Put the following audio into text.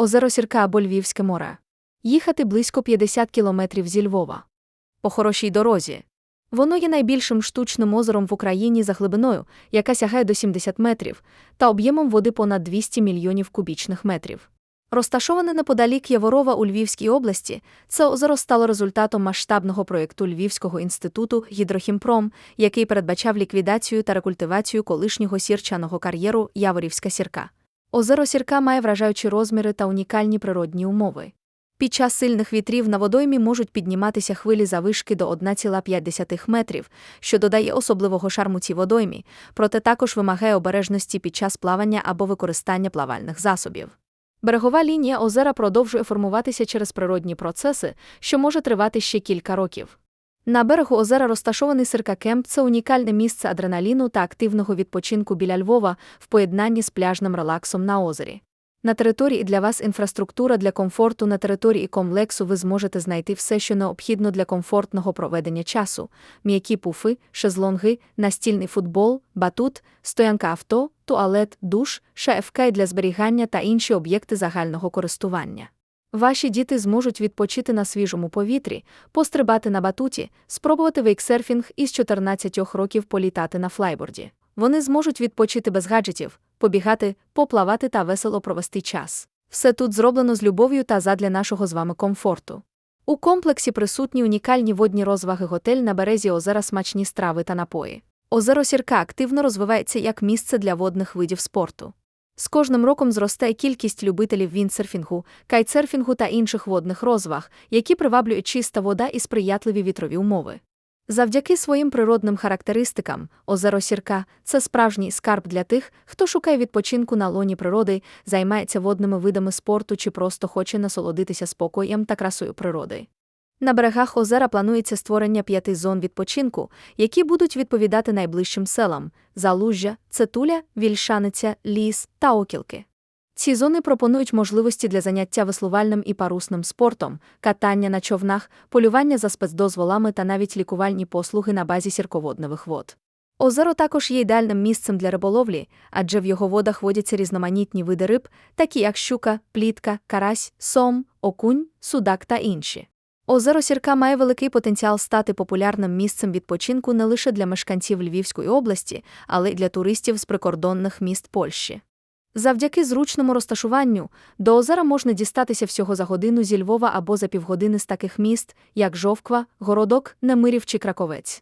Озеро Сірка або Львівське море. Їхати близько 50 кілометрів зі Львова. По хорошій дорозі. Воно є найбільшим штучним озером в Україні за глибиною, яка сягає до 70 метрів, та об'ємом води понад 200 мільйонів кубічних метрів. Розташоване неподалік Яворова у Львівській області, це озеро стало результатом масштабного проєкту Львівського інституту Гідрохімпром, який передбачав ліквідацію та рекультивацію колишнього сірчаного кар'єру Яворівська сірка. Озеро Сірка має вражаючі розміри та унікальні природні умови. Під час сильних вітрів на водоймі можуть підніматися хвилі завишки до 1,5 метрів, що додає особливого шарму цій водоймі, проте також вимагає обережності під час плавання або використання плавальних засобів. Берегова лінія озера продовжує формуватися через природні процеси, що може тривати ще кілька років. На берегу озера розташований Сирка-Кемп – це унікальне місце адреналіну та активного відпочинку біля Львова в поєднанні з пляжним релаксом на озері. На території для вас інфраструктура для комфорту на території комплексу ви зможете знайти все, що необхідно для комфортного проведення часу: м'які пуфи, шезлонги, настільний футбол, батут, стоянка авто, туалет, душ, ШФК для зберігання та інші об'єкти загального користування. Ваші діти зможуть відпочити на свіжому повітрі, пострибати на батуті, спробувати вейксерфінг і з 14 років політати на флайборді. Вони зможуть відпочити без гаджетів, побігати, поплавати та весело провести час. Все тут зроблено з любов'ю та задля нашого з вами комфорту. У комплексі присутні унікальні водні розваги готель на березі озера смачні страви та напої. Озеро Сірка активно розвивається як місце для водних видів спорту. З кожним роком зростає кількість любителів віндсерфінгу, кайтсерфінгу та інших водних розваг, які приваблюють чиста вода і сприятливі вітрові умови. Завдяки своїм природним характеристикам, озеро Сірка це справжній скарб для тих, хто шукає відпочинку на лоні природи, займається водними видами спорту чи просто хоче насолодитися спокоєм та красою природи. На берегах озера планується створення п'яти зон відпочинку, які будуть відповідати найближчим селам Залужжя, Цетуля, Вільшаниця, Ліс та Окілки. Ці зони пропонують можливості для заняття веслувальним і парусним спортом, катання на човнах, полювання за спецдозволами та навіть лікувальні послуги на базі сірководневих вод. Озеро також є ідеальним місцем для риболовлі, адже в його водах водяться різноманітні види риб, такі як щука, плітка, карась, сом, окунь, судак та інші. Озеро Сірка має великий потенціал стати популярним місцем відпочинку не лише для мешканців Львівської області, але й для туристів з прикордонних міст Польщі. Завдяки зручному розташуванню до озера можна дістатися всього за годину зі Львова або за півгодини з таких міст, як Жовква, Городок, Немирів чи Краковець.